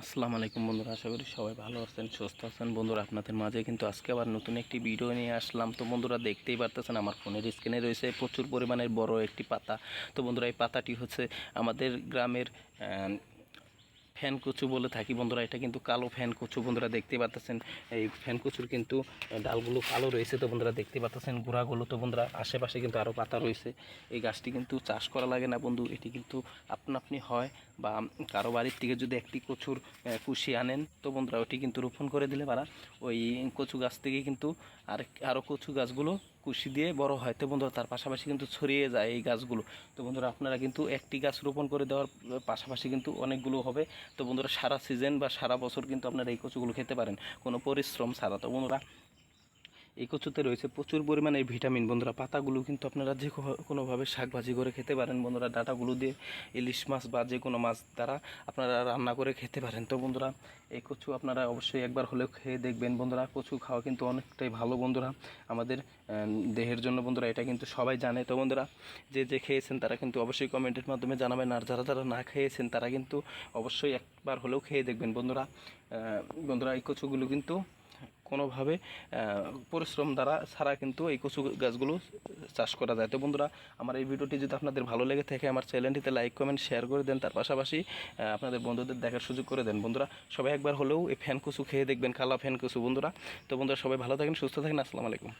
আসসালামু আলাইকুম বন্ধুরা, আশা করি সবাই ভালো আছেন, সুস্থ আছেন। বন্ধুরা, আপনাদের মাঝে কিন্তু আজকে আবার নতুন একটি ভিডিও নিয়ে আসলাম। তো বন্ধুরা, দেখতেই পারতেছেন আমার ফোনের স্ক্রিনে রয়েছে প্রচুর পরিমাণের বড় একটি পাতা। তো বন্ধুরা, এই পাতাটি হচ্ছে আমাদের গ্রামের ফ্যান কচু বলে থাকি বন্ধুরা, এটা কিন্তু কালো ফ্যান কচু বন্ধুরা দেখতে পাচ্ছেন এই ফ্যান কচুর কিন্তু ডালগুলো কালো রয়েছে তো বন্ধুরা, দেখতে পাচ্ছেন গোড়াগুলো তো বন্ধুরা, আশেপাশে কিন্তু আরও পাতা রয়েছে। এই গাছটি কিন্তু চাষ করা লাগে না বন্ধু, এটি কিন্তু আপনা আপনি হয় বা কারও বাড়ির থেকে যদি একটি কচুর কুশি আনেন তো বন্ধুরা ওটি কিন্তু রোপণ করে দিলে পারা। ওই কচু গাছ থেকে কিন্তু আর আরও কচু গাছগুলো কুশি দিয়ে বড় হয় তো বন্ধুরা, তার পাশাপাশি কিন্তু ছড়িয়ে যায় এই গাছগুলো। তো বন্ধুরা আপনারা কিন্তু একটি গাছ রোপণ করে দেওয়ার, পাশাপাশি কিন্তু অনেকগুলো হবে। তো বন্ধুরা সারা সিজন বা সারা বছর কিন্তু আপনারা এই কচুগুলো খেতে পারেন। কোনো পরিশ্রম ছাড়া। তো বন্ধুরা এই কচুতে রয়েছে। প্রচুর পরিমাণে ভিটামিন। বন্ধুরা, পাতাগুলো কিন্তু আপনারা যে কোনোভাবে শাক ভাজি করে খেতে পারেন। বন্ধুরা, ডাটাগুলো দিয়ে ইলিশ মাছ বা যে কোনো মাছ দ্বারা আপনারা রান্না করে খেতে পারেন। তো বন্ধুরা, এই কচু আপনারা অবশ্যই একবার হলেও খেয়ে দেখবেন। বন্ধুরা, কচু খাওয়া কিন্তু অনেকটাই ভালো বন্ধুরা, আমাদের দেহের জন্য। বন্ধুরা, এটা কিন্তু সবাই জানে। তো বন্ধুরা, যে যে খেয়েছেন তারা কিন্তু অবশ্যই কমেন্টের মাধ্যমে জানাবেন। আর যারা যারা না খেয়েছেন, তারা কিন্তু অবশ্যই একবার হলেও খেয়ে দেখবেন। বন্ধুরা বন্ধুরা, এই কচুগুলো কিন্তু কোনোভাবে পরিশ্রম দ্বারা ছাড়া কিন্তু এই কচু গাছগুলো চাষ করা যায়। তো বন্ধুরা, আমার এই ভিডিওটি যদি আপনাদের ভালো লেগে থাকে, আমার চ্যানেলটিতে লাইক, কমেন্ট, শেয়ার করে দেন। তার পাশাপাশি আপনাদের বন্ধুদের দেখার সুযোগ করে দেন। বন্ধুরা, সবাই একবার হলেও এই ফ্যান কচু খেয়ে দেখবেন, কালা ফ্যান কচু। বন্ধুরা, তো বন্ধুরা, সবাই ভালো থাকেন, সুস্থ থাকেন। আসসালামু আলাইকুম।